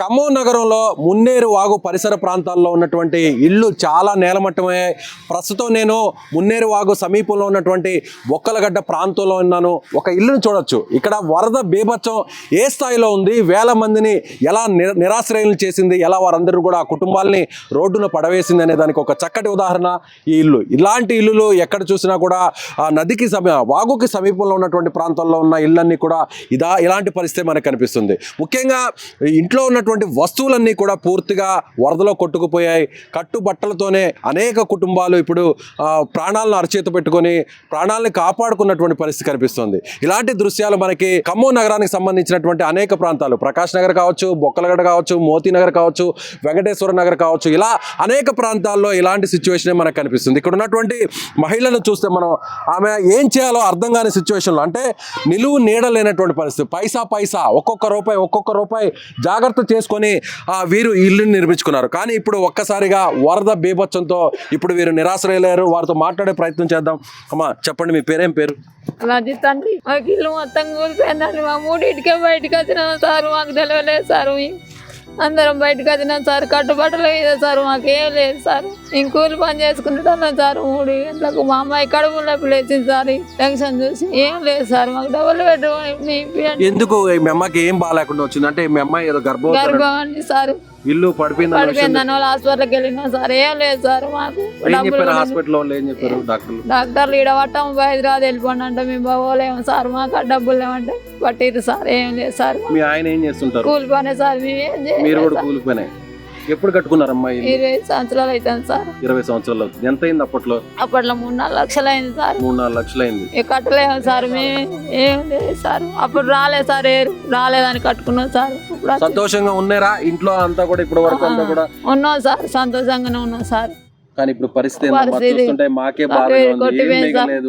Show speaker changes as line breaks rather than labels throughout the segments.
ఖమ్మం నగరంలో మున్నేరు వాగు పరిసర ప్రాంతాల్లో ఉన్నటువంటి ఇళ్ళు చాలా నేలమట్టమయ్యాయి ప్రస్తుతం నేను మున్నేరు వాగు సమీపంలో ఉన్నటువంటి బొక్కలగడ్డ ప్రాంతంలో ఉన్నాను. ఒక ఇల్లును చూడొచ్చు. ఇక్కడ వరద బీభత్సం ఏ స్థాయిలో ఉంది? వేల మందిని ఎలా నిరాశ్రయం చేసింది? ఎలా వారందరూ కూడా ఆ కుటుంబాలని రోడ్డున పడవేసింది అనే దానికి ఒక చక్కటి ఉదాహరణ ఈ ఇల్లు. ఇలాంటి ఇల్లులు ఎక్కడ చూసినా కూడా ఆ నదికి సమీ వాగుకి సమీపంలో ఉన్నటువంటి ప్రాంతాల్లో ఉన్న ఇళ్ళన్నీ కూడా ఇదా ఇలాంటి పరిస్థితి మనకు కనిపిస్తుంది. ముఖ్యంగా ఇంట్లో ఉన్న ఉన్నటువంటి వస్తువులన్నీ కూడా పూర్తిగా వరదలో కొట్టుకుపోయాయి. కట్టు బట్టలతోనే అనేక కుటుంబాలు ఇప్పుడు ప్రాణాలను అరచేత పెట్టుకొని ప్రాణాలను కాపాడుకున్నటువంటి పరిస్థితి కనిపిస్తుంది. ఇలాంటి దృశ్యాలు మనకి ఖమ్మం నగరానికి సంబంధించినటువంటి అనేక ప్రాంతాలు. ప్రకాష్ నగర్ కావచ్చు బొక్కలగడ కావచ్చు మోతీ నగర్ కావచ్చు వెంకటేశ్వర నగర్ కావచ్చు ఇలా అనేక ప్రాంతాల్లో ఇలాంటి సిచ్యువేషన్ మనకు కనిపిస్తుంది. ఇక్కడ ఉన్నటువంటి మహిళలను చూస్తే మనం ఆమె ఏం చేయాలో అర్థం కాని సిచ్యువేషన్లో అంటే నిలువు నీడ లేనటువంటి పరిస్థితి. పైసా పైసా ఒక్కొక్క రూపాయి ఒక్కొక్క రూపాయి జాగ్రత్త చేసుకొని ఆ, వీరు ఇల్లుని నిర్మించుకున్నారు. కానీ ఇప్పుడు ఒక్కసారిగా వరద బీభత్సంతో ఇప్పుడు వీరు నిరాశ్రయలేరు వారితో మాట్లాడే ప్రయత్నం చేద్దాం. అమ్మా చెప్పండి మీ పేరేం పేరు?
తండ్రి. మాకు ఇల్లు మొత్తం కూలిపోయిందండి. మా మూడింటికే బయటకు వచ్చిన సార్ మాకు తెలియలేదు సార్. అందరం బయటకు వచ్చినాం సార్ కట్టుబట్టలు మీద సార్ మాకు ఏం లేదు సార్. నేను కూలి పని చేసుకుంటున్నాను సార్ మూడు గంటలకు మా అమ్మాయి కడుపు నొప్పి లేచింది సార్ టెన్షన్ చూసి. ఏం లేదు సార్ మాకు డబ్బులు పెట్టుకోండి
ఎందుకు? మీ అమ్మకి ఏం బాగాలేకుండా వచ్చింది? అంటే మీ అమ్మాయి ఏదో గర్భవతి
గర్భం అండి సార్.
ఇల్లు పడిపోయిందని
హాస్పిటల్కి వెళ్ళినాం సార్ ఏం లేదు సార్ మాకు
హాస్పిటల్ ఏం చెప్పారు డాక్టర్లు?
డాక్టర్లు ఈడ పట్టాము హైదరాబాద్ వెళ్ళిపోండి అంటే మేము బాగోలేము సార్ మాకు డబ్బులు లేవంటే పట్టిరు సార్ ఏం లేదు సార్.
మీ ఆయన ఏం చేస్తుంటారు?
కూలి పనే సార్
మీరు కూడా. కూలిపోయినాయి. ఎప్పుడు కట్టుకున్నారమ్మా
ఇరవై సంవత్సరాలు అవుతుంది సార్.
ఇరవై సంవత్సరాలు. అవుతుంది. ఎంత అయింది అప్పట్లో?
అప్పట్లో మూడు నాలుగు లక్షలు అయింది సార్.
మూడు నాలుగు లక్షలు అయింది
కట్టలేము సార్ మేము ఏం లేదు సార్. అప్పుడు రాలేదు సార్ రాలేదని కట్టుకున్నాం సార్. ఇప్పుడు
సంతోషంగా ఉన్నారా? ఇంట్లో అంతా కూడా ఇప్పటి వరకు అంతా కూడా?
ఉన్నాం సార్ సంతోషంగానే ఉన్నాం సార్.
కానీ ఇప్పుడు పరిస్థితి చూస్తుంటే మాకే ఒక్క
ఏం
గోడ
లేదు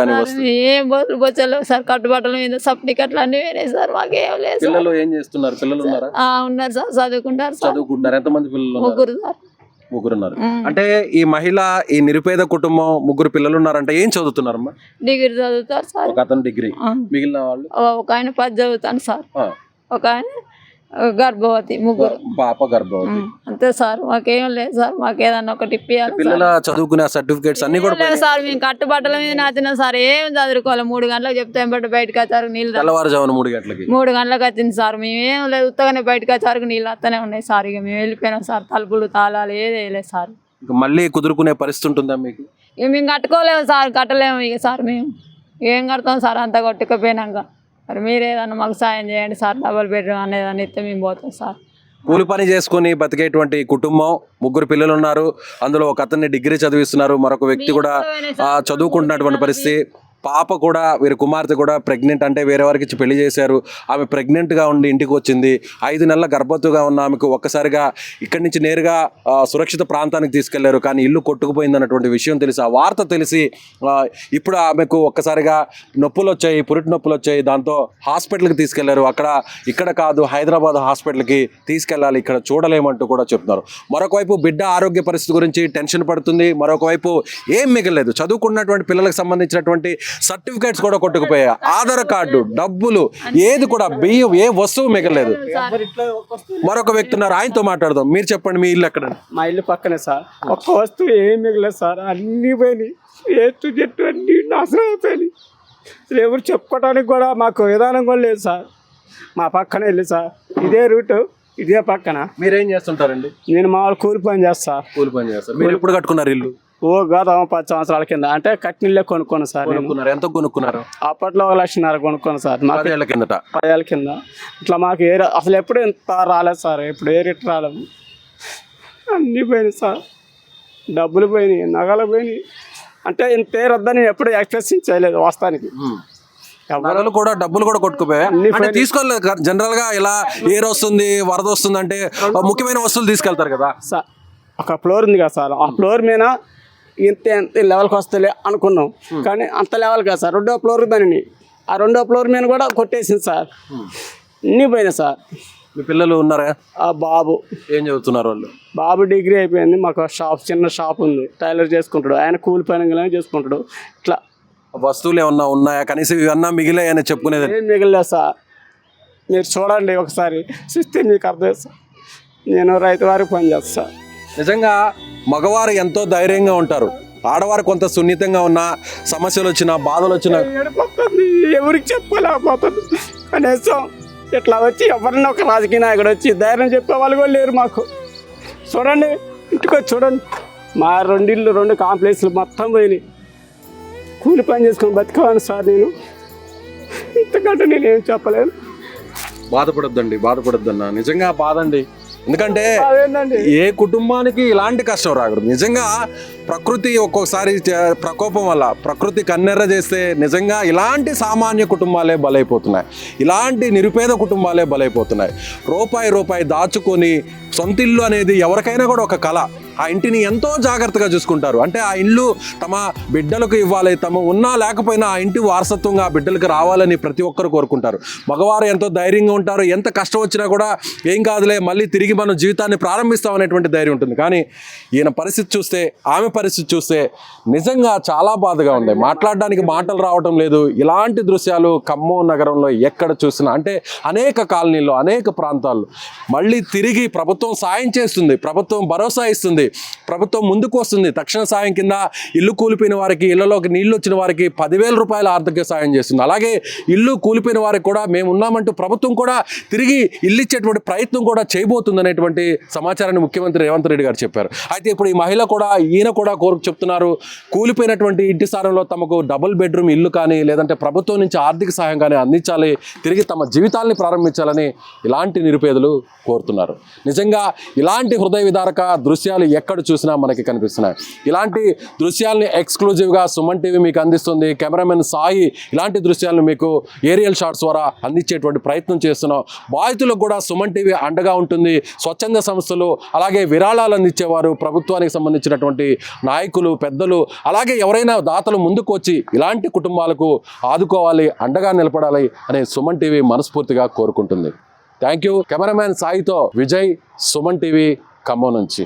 సార్.
వస్తుంది.
ఏం బొట్లు బొచ్చలేవు సార్ కట్టుబట్టల మీద సప్లికెట్లు అన్ని వేరే సార్ మాకేం లేదు
పిల్లలు ఏం చేస్తున్నారు? పిల్లలు ఉన్నారా?
ఆ, ఉన్నారు సార్ చదువుకుంటారు
చదువుకుంటున్నారు. ఎంతమంది పిల్లలు
ముగ్గురు సార్.
ముగ్గురు ఉన్నారు.
ఉమ్.
అంటే ఈ మహిళ ఈ నిరుపేద కుటుంబం ముగ్గురు పిల్లలు ఉన్నారంటే ఏం చదువుతున్నారమ్మా?
డిగ్రీ చదువుతారు సార్.
ఒక అతను డిగ్రీ. మిగిలిన వాళ్ళు?
ఒక ఆయన పది చదువుతాను సార్. ఒక ఆయన గర్భవతి ముగ్గురు.
పాప గర్భవతి.
అంతే సార్ మాకేం లేదు సార్ మాకు ఏదన్నా ఒకటి ఇప్పియాలి సార్.
పిల్లల చదువుకునే సర్టిఫికేట్స్ అన్ని కూడా
లేదు సార్ మేము కట్టుబట్టల మీద నచ్చిన సార్ ఏం చదువుకోవాలి? మూడు గంటలకు చెప్తే బట్టి బయటకు వచ్చారు? నీళ్ళు
తెల్లవారుజామున మూడు గంటలకి.
మూడు గంటలకు వచ్చింది సార్ మేము ఏం లేదు ఉత్తగానే బయటకు వచ్చారు నీళ్ళు వస్తూనే ఉన్నాయి సార్ ఇక మేము వెళ్ళిపోయినాం సార్ తలుపులు తాళాలు ఏది వేయలేదు సార్.
ఇంకా మళ్ళీ కుదురుకునే పరిస్థితి ఉంటుందా మీకు?
ఇక మేము కట్టుకోలేము సార్ కట్టలేము ఇక సార్ మేము. ఏం కడతాం సార్ అంతా కొట్టుకుపోయినాక. మరి మీరు ఏదన్నా మాకు సాయం చేయండి సార్ డబల్ బెడ్రూమ్ అనేది అని ఇస్తే మేము పోతాం సార్.
కూలి పని చేసుకొని బతికేటువంటి కుటుంబం ముగ్గురు పిల్లలు ఉన్నారు అందులో ఒక అతన్ని డిగ్రీ చదివిస్తున్నారు మరొక వ్యక్తి కూడా చదువుకుంటున్నటువంటి పరిస్థితి. పాప కూడా వీరి కుమార్తె కూడా ప్రెగ్నెంట్ అంటే వేరే వారికి ఇచ్చి పెళ్ళి చేశారు. ఆమె ప్రెగ్నెంట్గా ఉండి ఇంటికి వచ్చింది. ఐదు నెలల గర్భవతిగా ఉన్న ఆమెకు ఒక్కసారిగా ఇక్కడి నుంచి నేరుగా సురక్షిత ప్రాంతానికి తీసుకెళ్ళారు. కానీ ఇల్లు కొట్టుకుపోయింది అన్నటువంటి విషయం తెలిసి ఆ వార్త తెలిసి ఇప్పుడు ఆమెకు ఒక్కసారిగా నొప్పులు వచ్చాయి పురిటి నొప్పులు వచ్చాయి. దాంతో హాస్పిటల్కి తీసుకెళ్ళారు. అక్కడ ఇక్కడ కాదు హైదరాబాద్ హాస్పిటల్కి తీసుకెళ్ళాలి. ఇక్కడ చూడలేమంటూ కూడా చెప్తున్నారు. మరొకవైపు బిడ్డ ఆరోగ్య పరిస్థితి గురించి టెన్షన్ పడుతుంది. మరొకవైపు ఏం మిగలేదు చదువుకున్నటువంటి పిల్లలకు సంబంధించినటువంటి సర్టిఫికేట్స్ కూడా కొట్టుకుపోయాయి? ఆధార్ కార్డు డబ్బులు ఏది కూడా బియ్యం ఏ వస్తువు మిగలేదు మరొక వ్యక్తి ఉన్నారు ఆయనతో మాట్లాడదాం. మీరు చెప్పండి మీ ఇల్లు ఎక్కడ
మా ఇల్లు పక్కనే సార్. ఒక్క వస్తువు ఏం మిగలేదు సార్. అన్నీ పోయినాయి. ఏటు చెట్టు అన్నీ నాశనం అయిపోయినాయి. అసలు ఎవరు చెప్పుకోవడానికి కూడా మాకు విధానం కూడా లేదు సార్. మా పక్కనే ఇల్లు సార్. ఇదే రూటు ఇదే పక్కన.
మీరేం చేస్తుంటారండి?
నేను మామూలు కూలి పని చేస్తా
కూలి పని చేస్తారు. మీరు ఎప్పుడు కట్టుకున్నారు ఇల్లు?
ఓ గత పది సంవత్సరాల కింద. అంటే కట్టినిల్లే కొనుక్కోను సార్
కొనుక్కున్నారు. ఎంత కొనుక్కున్నారు?
అప్పట్లో ఒక లక్షన్నర కొనుక్కోను సార్. మాకు
పదేళ్ళ కిందట.
పదేళ్ళ కింద. ఇట్లా మాకు ఏ అసలు ఎప్పుడు ఇంత రాలేదు సార్. ఇప్పుడు ఏ రేటు రాలేదు. అన్నీ పోయినాయి సార్. డబ్బులు పోయినాయి నగలు పోయినాయి. అంటే ఇంత రద్దని ఎప్పుడు ఎక్స్ప్రెస్ చేయలేదు వాస్తవానికి.
నగలు కూడా డబ్బులు కూడా కొట్టుకుపోయాయి తీసుకోలేదు జనరల్గా ఇలా ఏర్ వస్తుంది వరద వస్తుంది అంటే ముఖ్యమైన వస్తువులు తీసుకెళ్తారు కదా.
సా- ఒక ఫ్లోర్ ఉంది కదా సార్. ఆ ఫ్లోర్ మీద ఇంత లెవెల్కి వస్తలే అనుకున్నాం. కానీ అంత లెవెల్ కాదు సార్. రెండో ఫ్లోర్ దానిని ఆ రెండో ఫ్లోర్ మీద కూడా కొట్టేసింది సార్. అన్నీ పోయినాయి సార్.
మీ పిల్లలు ఉన్నారా?
ఆ బాబు.
ఏం చదువుతున్నారు వాళ్ళు?
బాబు డిగ్రీ అయిపోయింది. మాకు షాప్ చిన్న షాప్ ఉంది. టైలర్ చేసుకుంటాడు. ఆయన కూలి పని చేసుకుంటాడు. ఇట్లా.
వస్తువులు ఏమన్నా ఉన్నాయా? కనీసం ఇవన్నా మిగిలాయని చెప్పుకునేది.
ఏం మిగలేదు సార్. మీరు చూడండి ఒకసారి. చూస్తే మీకు అర్థం సార్. నేను రైతు వారికి పని చేస్తాను సార్.
నిజంగా మగవారు ఎంతో ధైర్యంగా ఉంటారు. ఆడవారు కొంత సున్నితంగా ఉన్న సమస్యలు వచ్చినా బాధలు వచ్చినా
ఎవరికి చెప్పలేకపోతుంది కనీసం ఇట్లా వచ్చి ఎవరన్నా ఒక రాజకీయ నాయకుడు వచ్చి ధైర్యం చెప్పే వాళ్ళు కూడా లేరు మాకు. చూడండి ఇంటికి చూడండి. మా రెండిళ్ళు రెండు కాంప్లెక్స్లు మొత్తం పోయినాయి. కూలి పని చేసుకొని బతికేవాను సార్ నేను. ఇంతకంటే నేను ఏం చెప్పలేను.
బాధపడొద్దండి బాధపడొద్దన్న. నిజంగా బాధ అండి ఎందుకంటే ఏ కుటుంబానికి ఇలాంటి కష్టం రాకూడదు. నిజంగా ప్రకృతి ఒక్కొక్కసారి ప్రకోపం వల్ల ప్రకృతి కన్నెర్ర చేస్తే నిజంగా ఇలాంటి సామాన్య కుటుంబాలే బలైపోతున్నాయి. ఇలాంటి నిరుపేద కుటుంబాలే బలైపోతున్నాయి. రూపాయి రూపాయి దాచుకొని సొంత ఇల్లు అనేది ఎవరికైనా కూడా ఒక కళ. ఆ ఇంటిని ఎంతో జాగ్రత్తగా చూసుకుంటారు. అంటే ఆ ఇల్లు తమ బిడ్డలకు ఇవ్వాలి తమ ఉన్నా లేకపోయినా ఆ ఇంటి వారసత్వంగా ఆ బిడ్డలకు రావాలని ప్రతి ఒక్కరు కోరుకుంటారు. మగవారు ఎంతో ధైర్యంగా ఉంటారు. ఎంత కష్టం వచ్చినా కూడా ఏం కాదులే మళ్ళీ తిరిగి మనం జీవితాన్ని ప్రారంభిస్తాం అనేటువంటి ధైర్యం ఉంటుంది. కానీ ఈయన పరిస్థితి చూస్తే ఆమె పరిస్థితి చూస్తే నిజంగా చాలా బాధగా ఉంది. మాట్లాడడానికి మాటలు రావటం లేదు. ఇలాంటి దృశ్యాలు ఖమ్మం నగరంలో ఎక్కడ చూసినా అంటే అనేక కాలనీల్లో అనేక ప్రాంతాల్లో మళ్ళీ తిరిగి ప్రభుత్వం సాయం చేస్తుంది. ప్రభుత్వం భరోసా ఇస్తుంది. ప్రభుత్వం ముందుకు వస్తుంది. తక్షణ సాయం కింద ఇల్లు కూలిపోయిన వారికి ఇళ్ళలోకి నీళ్ళు వచ్చిన వారికి పదివేల రూపాయల ఆర్థిక సాయం చేస్తుంది. అలాగే ఇల్లు కూలిపోయిన వారికి కూడా మేము ఉన్నామంటూ ప్రభుత్వం కూడా తిరిగి ఇల్లు ఇచ్చేటువంటి ప్రయత్నం కూడా చేయబోతుంది అనేటువంటి సమాచారాన్ని ముఖ్యమంత్రి రేవంత్ రెడ్డి గారు చెప్పారు. అయితే ఇప్పుడు ఈ మహిళ కూడా ఈయన కూడా కోరుకు చెప్తున్నారు. కూలిపోయినటువంటి ఇంటి స్థానంలో తమకు డబుల్ బెడ్రూమ్ ఇల్లు కానీ లేదంటే ప్రభుత్వం నుంచి ఆర్థిక సహాయం కానీ అందించాలి. తిరిగి తమ జీవితాల్ని ప్రారంభించాలని ఇలాంటి నిరుపేదలు కోరుతున్నారు. నిజంగా ఇలాంటి హృదయ విదారక దృశ్యాలు ఎక్కడ చూసినా మనకి కనిపిస్తున్నాయి. ఇలాంటి దృశ్యాల్ని ఎక్స్క్లూజివ్గా సుమన్ టీవీ మీకు అందిస్తుంది. కెమెరామెన్ సాయి ఇలాంటి దృశ్యాలను మీకు ఏరియల్ షాట్స్ ద్వారా అందించేటువంటి ప్రయత్నం చేస్తున్నాం. బాధితులకు కూడా సుమన్ టీవీ అండగా ఉంటుంది. స్వచ్ఛంద సంస్థలు అలాగే విరాళాలు అందించేవారు ప్రభుత్వానికి సంబంధించినటువంటి నాయకులు పెద్దలు అలాగే ఎవరైనా దాతలు ముందుకు వచ్చి ఇలాంటి కుటుంబాలకు ఆదుకోవాలి అండగా నిలబడాలి అనే సుమన్ టీవీ మనస్ఫూర్తిగా కోరుకుంటుంది. Thank you. కెమెరామ్యాన్ సాయితో విజయ్ సుమన్ టీవీ ఖమ్మం నుంచి.